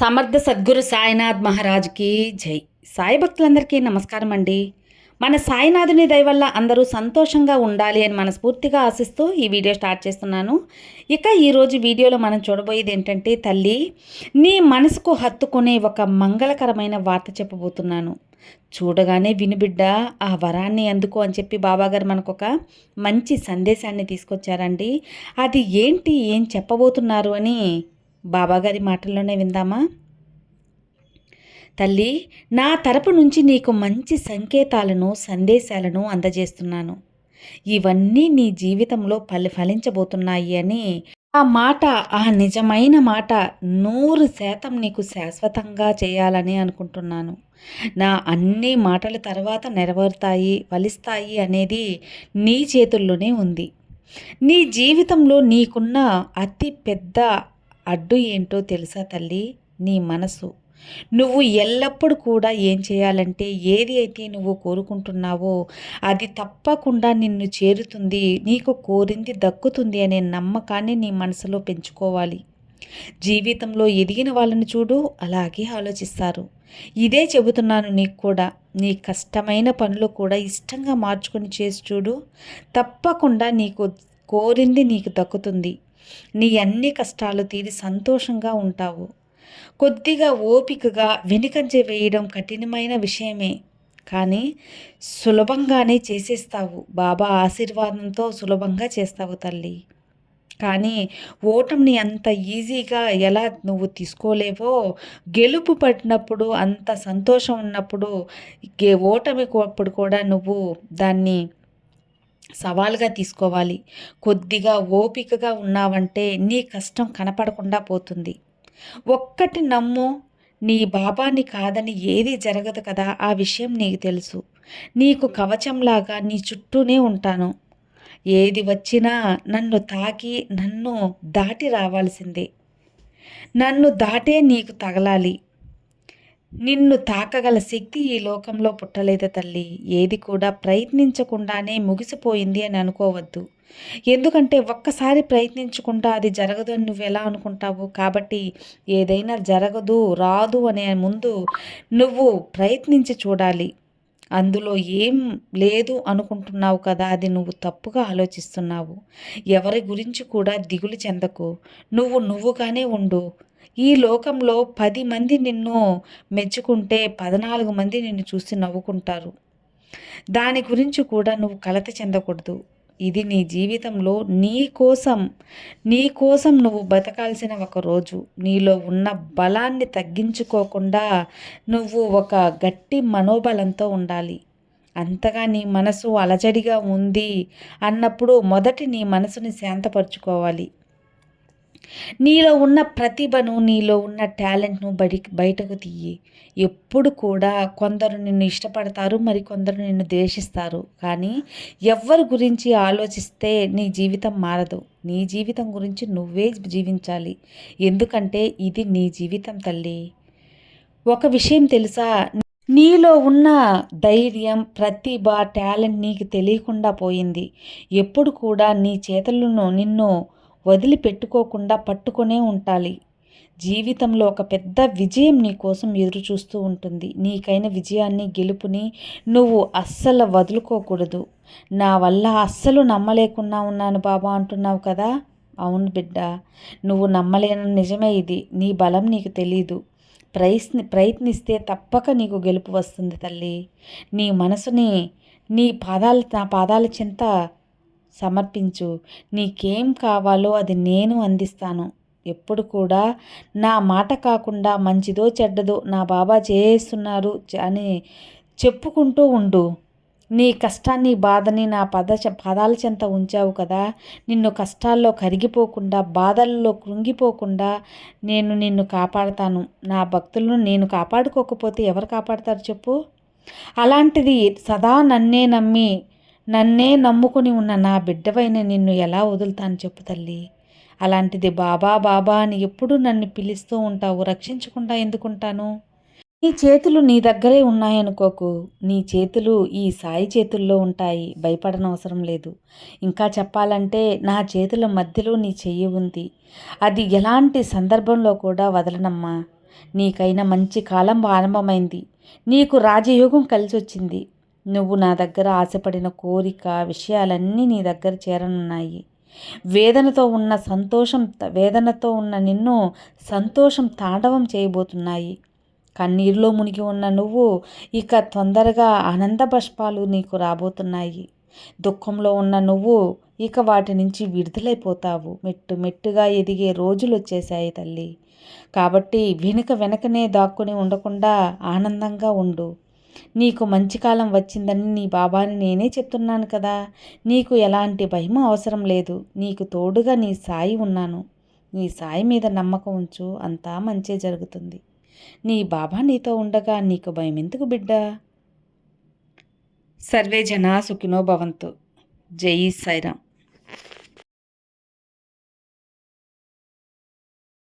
సమర్థ సద్గురు సాయినాథ్ మహారాజ్కి జై. సాయి భక్తులందరికీ నమస్కారం అండి. మన సాయినాథుని దయ వల్ల అందరూ సంతోషంగా ఉండాలి అని మనస్ఫూర్తిగా ఆశిస్తూ ఈ వీడియో స్టార్ట్ చేస్తున్నాను. ఇక ఈరోజు వీడియోలో మనం చూడబోయేది ఏంటంటే తల్లి నీ మనసుకు హత్తుకునే ఒక మంగళకరమైన వార్త చెప్పబోతున్నాను. చూడగానే వినుబిడ్డ ఆ వరాన్ని అందుకో అని చెప్పి బాబాగారు మనకు ఒక మంచి సందేశాన్ని తీసుకొచ్చారండి. అది ఏంటి ఏం చెప్పబోతున్నారు అని బాబాగారి మాటల్లోనే విందామా? తల్లి నా తరపు నుంచి నీకు మంచి సంకేతాలను సందేశాలను అందజేస్తున్నాను. ఇవన్నీ నీ జీవితంలో ఫలి ఫలించబోతున్నాయి అని ఆ మాట ఆ నిజమైన మాట నూరు శాతం నీకు శాశ్వతంగా చేయాలని అనుకుంటున్నాను. నా అన్ని మాటల తర్వాత నెరవేరుతాయి ఫలిస్తాయి అనేది నీ చేతుల్లోనే ఉంది. నీ జీవితంలో నీకున్న అతి పెద్ద అడ్డు ఏంటో తెలుసా తల్లి? నీ మనసు. నువ్వు ఎల్లప్పుడూ కూడా ఏం చేయాలంటే ఏది అయితే నువ్వు కోరుకుంటున్నావో అది తప్పకుండా నిన్ను చేరుతుంది నీకు కోరింది దక్కుతుంది అనే నమ్మకాన్ని నీ మనసులో పెంచుకోవాలి. జీవితంలో ఎదిగిన వాళ్ళని చూడు అలాగే ఆలోచిస్తారు. ఇదే చెబుతున్నాను నీకు కూడా. నీ కష్టమైన పనులు కూడా ఇష్టంగా మార్చుకొని చేసి చూడు. తప్పకుండా నీకు కోరింది నీకు దక్కుతుంది. నీ అన్ని కష్టాలు తీరి సంతోషంగా ఉంటావు. కొద్దిగా ఓపికగా వెనుకంజ వేయడం కఠినమైన విషయమే. కానీ సులభంగానే చేసేస్తావు. బాబా ఆశీర్వాదంతో సులభంగా చేస్తావు తల్లి. కానీ ఓటమిని అంత ఈజీగా ఎలా నువ్వు తీసుకోలేవో గెలుపు పడినప్పుడు అంత సంతోషం ఉన్నప్పుడు ఓటమి అప్పుడు కూడా నువ్వు దాన్ని సవాల్గా తీసుకోవాలి. కొద్దిగా ఓపికగా ఉన్నావంటే నీ కష్టం కనపడకుండా పోతుంది. ఒక్కటి నమ్ము నీ బాబాని కాదని ఏది జరగదు కదా ఆ విషయం నీకు తెలుసు. నీకు కవచంలాగా నీ చుట్టూనే ఉంటాను. ఏది వచ్చినా నన్ను తాకి నన్ను దాటి రావాల్సిందే. నన్ను దాటే నీకు తగలాలి. నిన్ను తాకగల శక్తి ఈ లోకంలో పుట్టలేదు తల్లి. ఏది కూడా ప్రయత్నించకుండానే ముగిసిపోయింది అని అనుకోవద్దు. ఎందుకంటే ఒక్కసారి ప్రయత్నించకుండా అది జరగదు అని నువ్వు ఎలా అనుకుంటావు? కాబట్టి ఏదైనా జరగదు రాదు అనే ముందు నువ్వు ప్రయత్నించి చూడాలి. అందులో ఏం లేదు అనుకుంటున్నావు కదా అది నువ్వు తప్పుగా ఆలోచిస్తున్నావు. ఎవరి గురించి కూడా దిగులు చెందకు. నువ్వు నువ్వుగానే ఉండు. ఈ లోకంలో పది మంది నిన్ను మెచ్చుకుంటే పద్నాలుగు మంది నిన్ను చూసి నవ్వుకుంటారు. దాని గురించి కూడా నువ్వు కలత చెందకూడదు. ఇది నీ జీవితంలో నీ కోసం. నీ కోసం నువ్వు బతకాల్సిన ఒక రోజు. నీలో ఉన్న బలాన్ని తగ్గించుకోకుండా నువ్వు ఒక గట్టి మనోబలంతో ఉండాలి. అంతగా నీ మనసు అలజడిగా ఉంది అన్నప్పుడు మొదటి నీ మనసుని శాంతపరచుకోవాలి. నీలో ఉన్న ప్రతిభను నీలో ఉన్న టాలెంట్ను బడి బయటకు తీయి. ఎప్పుడు కూడా కొందరు నిన్ను ఇష్టపడతారు మరి కొందరు నిన్ను ద్వేషిస్తారు. కానీ ఎవరి గురించి ఆలోచిస్తే నీ జీవితం మారదు. నీ జీవితం గురించి నువ్వే జీవించాలి. ఎందుకంటే ఇది నీ జీవితం తల్లి. ఒక విషయం తెలుసా? నీలో ఉన్న ధైర్యం ప్రతిభ టాలెంట్ నీకు తెలియకుండా పోయింది. ఎప్పుడు కూడా నీ చేతులను నిన్ను వదిలిపెట్టుకోకుండా పట్టుకునే ఉండాలి జీవితంలో ఒక పెద్ద విజయం నీ కోసం ఎదురు చూస్తూ ఉంటుంది. నీకైన విజయాన్ని గెలుపుని నువ్వు అస్సలు వదులుకోకూడదు. నా వల్ల అస్సలు నమ్మలేకుండా ఉన్నాను బాబా అంటున్నావు కదా? అవును బిడ్డ నువ్వు నమ్మలేని నిజమే ఇది. నీ బలం నీకు తెలీదు. ప్రయత్ని ప్రయత్నిస్తే తప్పక నీకు గెలుపు వస్తుంది తల్లి. నీ మనసుని నీ పాదాల నా పాదాల చింత సమర్పించు. నీకేం కావాలో అది నేను అందిస్తాను. ఎప్పుడు కూడా నా మాట కాకుండా మంచిదో చెడ్డదో నా బాబా చేస్తున్నారు అని చెప్పుకుంటూ ఉండు. నీ కష్టాన్ని బాధని నా పద పదాల చెంత ఉంచావు కదా. నిన్ను కష్టాల్లో కరిగిపోకుండా బాధల్లో కృంగిపోకుండా నేను నిన్ను కాపాడతాను. నా భక్తులను నేను కాపాడుకోకపోతే ఎవరు కాపాడతారు చెప్పు. అలాంటిది సదా నన్నే నమ్మి నన్నే నమ్ముకుని ఉన్న నా బిడ్డవైన నిన్ను ఎలా వదులుతాను చెప్పు తల్లి. అలాంటిది బాబా బాబా అని ఎప్పుడు నన్ను పిలుస్తూ ఉంటావు రక్షించకుండా ఎందుకుంటాను? నీ చేతులు నీ దగ్గరే ఉన్నాయనుకోకు. నీ చేతులు ఈ సాయి చేతుల్లో ఉంటాయి భయపడనవసరం లేదు. ఇంకా చెప్పాలంటే నా చేతుల మధ్యలో నీ చెయ్యి ఉంది. అది ఎలాంటి సందర్భంలో కూడా వదలనమ్మా. నీకైనా మంచి కాలం ఆరంభమైంది. నీకు రాజయోగం కలిసి వచ్చింది నువ్వు నా దగ్గర ఆశపడిన కోరిక విషయాలన్నీ నీ దగ్గర చేరనున్నాయి. వేదనతో ఉన్న సంతోషం వేదనతో ఉన్న నిన్ను సంతోషం తాండవం చేయబోతున్నాయి. కన్నీరులో మునిగి ఉన్న నువ్వు ఇక తొందరగా ఆనంద బష్పాలు నీకు రాబోతున్నాయి. దుఃఖంలో ఉన్న నువ్వు ఇక వాటి నుంచి విడుదలైపోతావు. మెట్టు మెట్టుగా ఎదిగే రోజులు వచ్చేసాయి తల్లి. కాబట్టి వెనుక వెనకనే దాక్కుని ఉండకుండా ఆనందంగా ఉండు. నీకు మంచి కాలం వచ్చిందని నీ బాబాని నేనే చెప్తున్నాను కదా. నీకు ఎలాంటి భయం అవసరం లేదు. నీకు తోడుగా నీ సాయి ఉన్నాను. నీ సాయి మీద నమ్మకం ఉంచు. అంతా మంచే జరుగుతుంది. నీ బాబా నీతో ఉండగా నీకు భయం ఎందుకు బిడ్డ? సర్వే జనా సుఖినో భవంతు. జై సాయిరామ్.